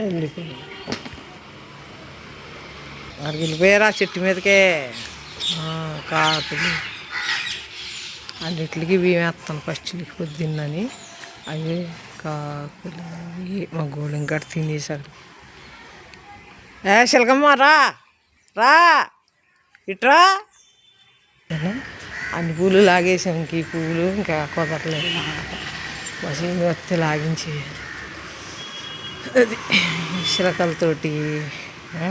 వెళ్ళిపోయి అక్కడికి వెళ్ళిపోయారు ఆ చెట్టు మీదకే? కాకులు అన్నిటికి బియ్యం వేస్తాను ఫస్ట్కి పొద్దున్నని. అవి కాకులు. మా గోళం గట్ట తినేసాడు ఏ శిల్కమ్మ రా. రా. ఇట్రా. అన్ని పూలు లాగేసాం ఇంక ఈ పూలు ఇంకా కుదరలేదు. మసీదు వస్తే లాగించేయాలి. చిలకలతోటి ఆ?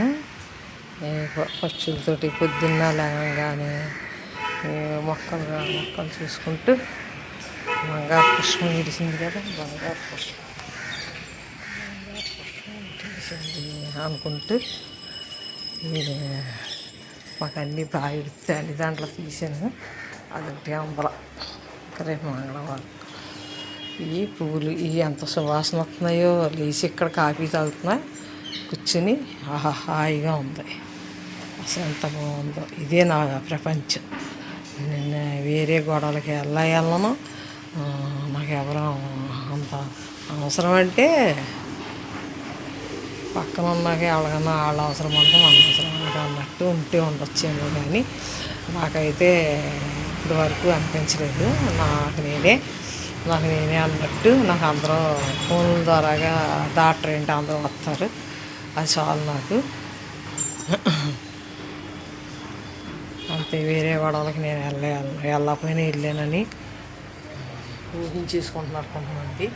ఏ ప- పక్షులతోటి పొద్దున్న లేవగానే ఏ మొక్కలు మొక్కలు చూసుకుంటూ బంగారు పుష్పం విడిసింది కదా బంగారు పుష్పం బంగారు పుష్పం విడిసింది అనుకుంటూ ఇది మాకు అన్నీ బాగా ఇడతాయి దాంట్లో తీసాను అదొకటి అంబల ఇంకా రేపు మంగళవారం ఈ పువ్వులు ఇవి ఎంత సువాసన వస్తున్నాయో లేచి ఇక్కడ కాఫీ తాగుతున్నా కూర్చుని ఆహా హాయిగా ఉంది. అసలు ఎంత బాగుందో. ఇదే నా ప్రపంచం. నేను వేరే గొడవలకి ఎలా వెళ్ళను? నాకు ఎవరు అంత అవసరం అంటే పక్కన ఉన్నాక ఎవరికన్నా వాళ్ళ అవసరం అంటే మన అవసరం అంటే అన్నట్టు ఉంటే ఉండొచ్చేమో కానీ నాకైతే ఇప్పటి వరకు అనిపించలేదు. నాకు నేనే నాకు నేనే అన్నట్టు నాకు అందరూ ఫోన్ల ద్వారాగా డాక్టర్ ఏంటి అందరూ వస్తారు. అది చాలు నాకు. అంతే వేరే గొడవలకి నేను వెళ్ళే వెళ్ళకపోయినా వెళ్ళానని ఊహించేసుకుంటున్నారు కొంతమంది.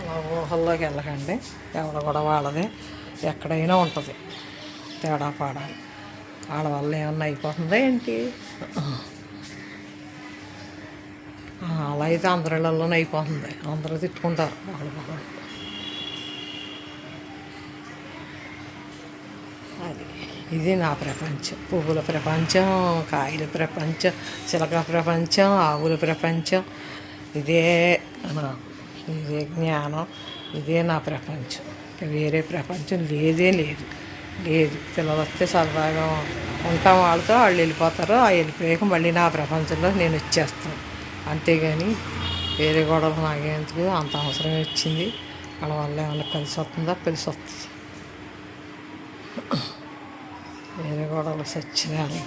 అలా ఊహల్లోకి వెళ్ళకండి. ఎవడ కూడా వాళ్ళదే ఎక్కడైనా ఉంటుంది. తేడా పాడాలి వాళ్ళ వల్ల ఏమన్నా అయిపోతుందా ఏంటి? అలా అయితే అందరిలోనే అయిపోతుంది. అందరూ తిట్టుకుంటారు వాళ్ళు వాళ్ళు అది. ఇది నా ప్రపంచం. పువ్వుల ప్రపంచం కాయల ప్రపంచం చిలక ప్రపంచం ఆవుల ప్రపంచం. ఇదే నా ఇదే జ్ఞానం. ఇదే నా ప్రపంచం. వేరే ప్రపంచం లేదే లేదు. లేదు. పిల్లలు వస్తే సరదాగా ఉంటాం వాళ్ళతో వాళ్ళు వెళ్ళిపోతారు. ఆ వెళ్ళిపోయాక మళ్ళీ నా ప్రపంచంలో నేను వచ్చేస్తాను. అంతేగాని వేరే గొడవలు నాగేందుకు అంత అవసరం వచ్చింది. వాళ్ళ వల్ల ఏమన్నా కలిసి వస్తుందా? కలిసి వస్తుంది. వేరే గొడవలు సచ్చినాయి.